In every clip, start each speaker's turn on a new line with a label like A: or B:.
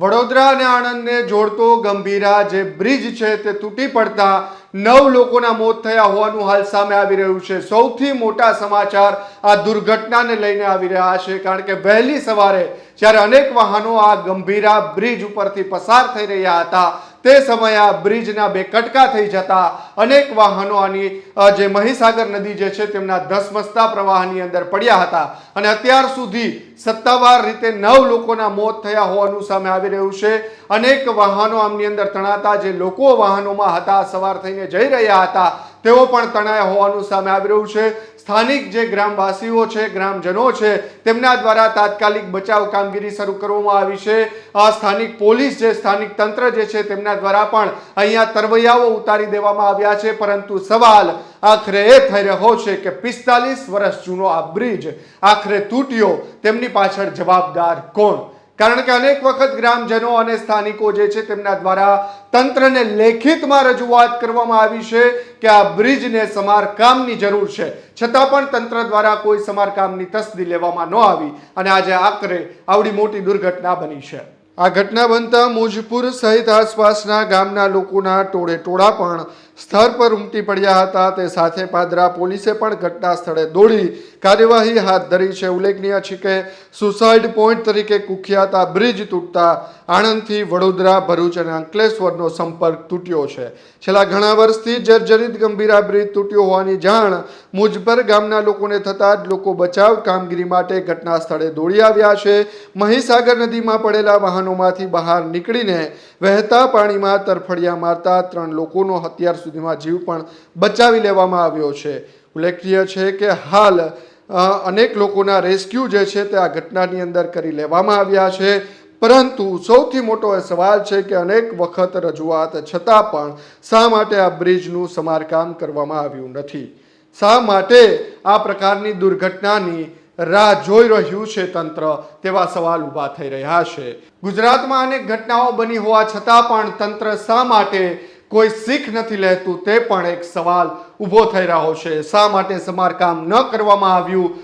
A: વડોદરા અને આણંદને જોડતો ગંભીરા જે બ્રિજ છે તે તૂટી પડતા નવ લોકોના મોત થયા હોવાનું હાલ સામે આવી રહ્યું છે. સૌથી મોટા સમાચાર આ દુર્ઘટનાને લઈને આવી રહ્યા છે, કારણ કે વહેલી સવારે જ્યારે અનેક વાહનો આ ગંભીરા બ્રિજ ઉપરથી પસાર થઈ રહ્યા હતા તે સમયે આ બ્રિજના બે કટકા થઈ જતા અનેક વાહનો આની જે મહીસાગર નદી જે છે તેમના ધસમસતા પ્રવાહની અંદર પડ્યા હતા. અને અત્યાર સુધી સત્તાવાર રીતે નવ લોકોના મોત થયા હોવાનું સામે આવી રહ્યું છે. અનેક વાહનો આમની અંદર તણાતા જે લોકો વાહનોમાં હતા, સવાર થઈને જઈ રહ્યા હતા તેઓ પણ તણાયા હોવાનું સામે આવી રહ્યું છે. સ્થાનિક જે ગ્રામવાસીઓ છે, ગ્રામજનો છે, તેમના દ્વારા તાત્કાલિક બચાવ કામગીરી શરૂ કરવામાં આવી છે. આ સ્થાનિક પોલીસ જે સ્થાનિક તંત્ર જે છે, તેમના દ્વારા પણ અહીંયા તરવૈયાઓ ઉતારી દેવામાં આવ્યા છે. પરંતુ સવાલ આખરે એ થઈ રહ્યો છે કે પિસ્તાલીસ વર્ષ જૂનો આ બ્રિજ આખરે તૂટ્યો, તેમની પાછળ જવાબદાર કોણ? કારણ કે અનેક વખત ગ્રામજનો અને સ્થાનિકો જે છે તેમના દ્વારા તંત્રને લેખિતમાં રજૂઆત કરવામાં આવી છે કે આ બ્રિજને સમારકામની જરૂર છે. છતાં પણ તંત્ર દ્વારા કોઈ સમારકામની તસ્દી લેવામાં ન આવી અને આજે આખરે આવડી મોટી દુર્ઘટના બની છે. આ ઘટના બનતા મુજપુર સહિત આસપાસના ગામના લોકોના ટોળે ટોળા પણ સ્થળ પર ઉમટી પડ્યા હતા. તે સાથે પાદરા પોલીસે પણ ઘટના સ્થળે દોડી કાર્યવાહી હાથ ધરી છે. ઉલ્લેખનીય છે કે સુસાઇડ પોઈન્ટ તરીકે કુખ્યાત આ બ્રિજ તૂટતા આણંદથી વડોદરા, ભરૂચ અને અંકલેશ્વરનો સંપર્ક તૂટ્યો છે. છેલ્લા ઘણા વર્ષથી જર્જરિત ગંભીરા બ્રિજ તૂટ્યો હોવાની જાણ મુજબર ગામના લોકોને થતાં જ લોકો બચાવ કામગીરી માટે ઘટના સ્થળે દોડી આવ્યા છે. મહીસાગર નદીમાં પડેલા વાહનોમાંથી બહાર નીકળીને વહેતા પાણીમાં તરફડિયા મારતા ત્રણ લોકોનો અત્યાર સુધીમાં જીવ પણ બચાવી લેવામાં આવ્યો છે. ઉલ્લેખનીય છે કે હાલ અનેક લોકોના રેસ્ક્યુ જે છે તે આ ઘટનાની અંદર કરી લેવામાં આવ્યા છે. પરંતુ સૌથી મોટો એ સવાલ છે કે અનેક વખત રજૂઆત છતાં પણ શા માટે આ બ્રિજનું સમારકામ કરવામાં આવ્યું નથી? શા માટે આ પ્રકારની દુર્ઘટનાની રાહ જોઈ રહ્યું છે તંત્ર? તેવા સવાલ ઊભા થઈ રહ્યા છે. ગુજરાતમાં અનેક ઘટનાઓ બની હોવા છતાં પણ તંત્ર શા માટે કોઈ શીખ નથી લેતું તે પણ એક સવાલ ઊભો થઈ રહ્યો છે. શા માટે સમારકામ ન કરવામાં આવ્યું?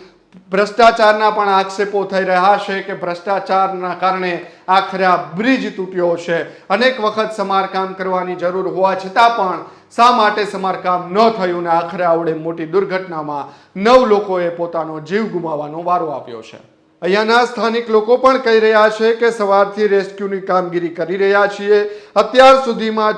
A: ભ્રષ્ટાચારના પણ આક્ષેપો થઈ રહ્યા છે કે ભ્રષ્ટાચારના કારણે આખરે આ બ્રિજ તૂટ્યો છે. અનેક વખત સમારકામ કરવાની જરૂર હોવા છતાં પણ શા માટે સમારકામ ન થયું ને આખરે આવડે મોટી દુર્ઘટનામાં નવ લોકોએ પોતાનો જીવ ગુમાવવાનો વારો આપ્યો છે. અહીંયાના સ્થાનિક લોકો પણ કહી રહ્યા છે કે સવારથી રેસ્ક્યુની કામગીરી કરી રહ્યા છીએ. અત્યાર સુધીમાં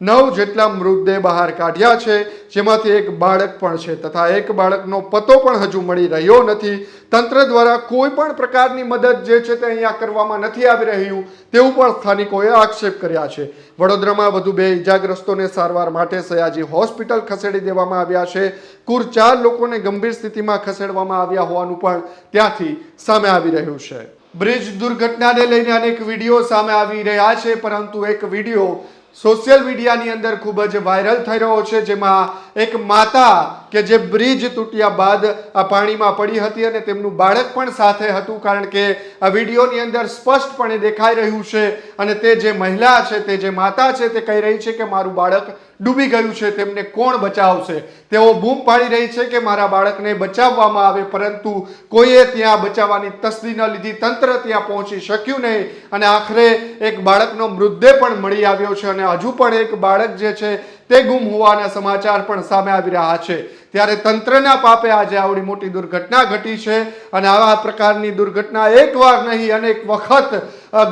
A: નવ જેટલા મૃતદેહ બહાર કાઢ્યા છે, જેમાંથી એક બાળક પણ છે તથા એક બાળકનો પતો પણ હજુ મળી રહ્યો નથી. તંત્ર દ્વારા કોઈ પણ પ્રકારની મદદ જે છે તે અહીંયા કરવામાં નથી આવી રહ્યું તેવું પણ સ્થાનિકોએ આક્ષેપ કર્યા છે. વડોદરામાં વધુ બે ઇજાગ્રસ્તોને સારવાર માટે સયાજી હોસ્પિટલ ખસેડી દેવામાં આવ્યા છે. કુલ ચાર લોકોને ગંભીર સ્થિતિમાં ખસેડવામાં આવ્યા હોવાનું પણ ત્યાંથી સામે આવી રહ્યું છે. બ્રિજ દુર્ઘટનાને લઈને અનેક વીડિયો સામે આવી રહ્યા છે, પરંતુ એક વીડિયો સોશિયલ મીડિયાની અંદર ખૂબ જ વાયરલ થઈ રહ્યો છે, જેમાં એક માતા કે જે બ્રિજ તૂટ્યા બાદ આ પાણીમાં પડી હતી અને તેમનું બાળક પણ સાથે હતું, કારણ કે આ વિડીયોની અંદર સ્પષ્ટપણે દેખાઈ રહ્યું છે અને તે જે મહિલા છે, તે જે માતા છે, તે કહી રહી છે કે મારું બાળક ડૂબી ગયું છે, તેમને કોણ બચાવશે? તેઓ બૂમ પાડી રહી છે કે મારા બાળકને બચાવવામાં આવે, પરંતુ કોઈએ ત્યાં બચાવવાની તસ્દી ન લીધી, તંત્ર ત્યાં પહોંચી શક્યું નહીં અને આખરે એક બાળકનો મૃતદેહ પણ મળી આવ્યો છે અને હજુ પણ એક બાળક જે છે તે ગુમ હોવાના સમાચાર પણ સામે આવી રહ્યા છે. ત્યારે તંત્રના પાપે આજે આવડી મોટી દુર્ઘટના ઘટી છે અને આવા પ્રકારની દુર્ઘટના એકવાર નહીં, અનેક વખત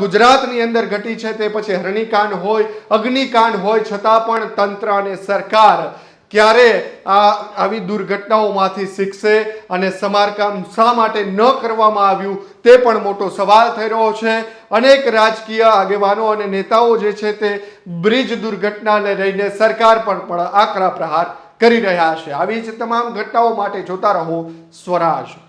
A: ગુજરાતની અંદર ઘટી છે. તે પછી હરણીકાંડ હોય, અગ્નિકાંડ હોય, છતાં પણ તંત્ર અને સરકાર ક્યારે આ આવી દુર્ઘટનાઓમાંથી શીખશે અને સમારકામ શા માટે ન કરવામાં આવ્યું તે પણ મોટો સવાલ થઈ રહ્યો છે. અનેક રાજકીય આગેવાનો અને નેતાઓ જે છે તે બ્રિજ દુર્ઘટનાને લઈને સરકાર પણ પણ આકરા પ્રહાર કરી રહ્યા છે. આવી જ તમામ ઘટનાઓ માટે જોતા રહો સ્વરાજ.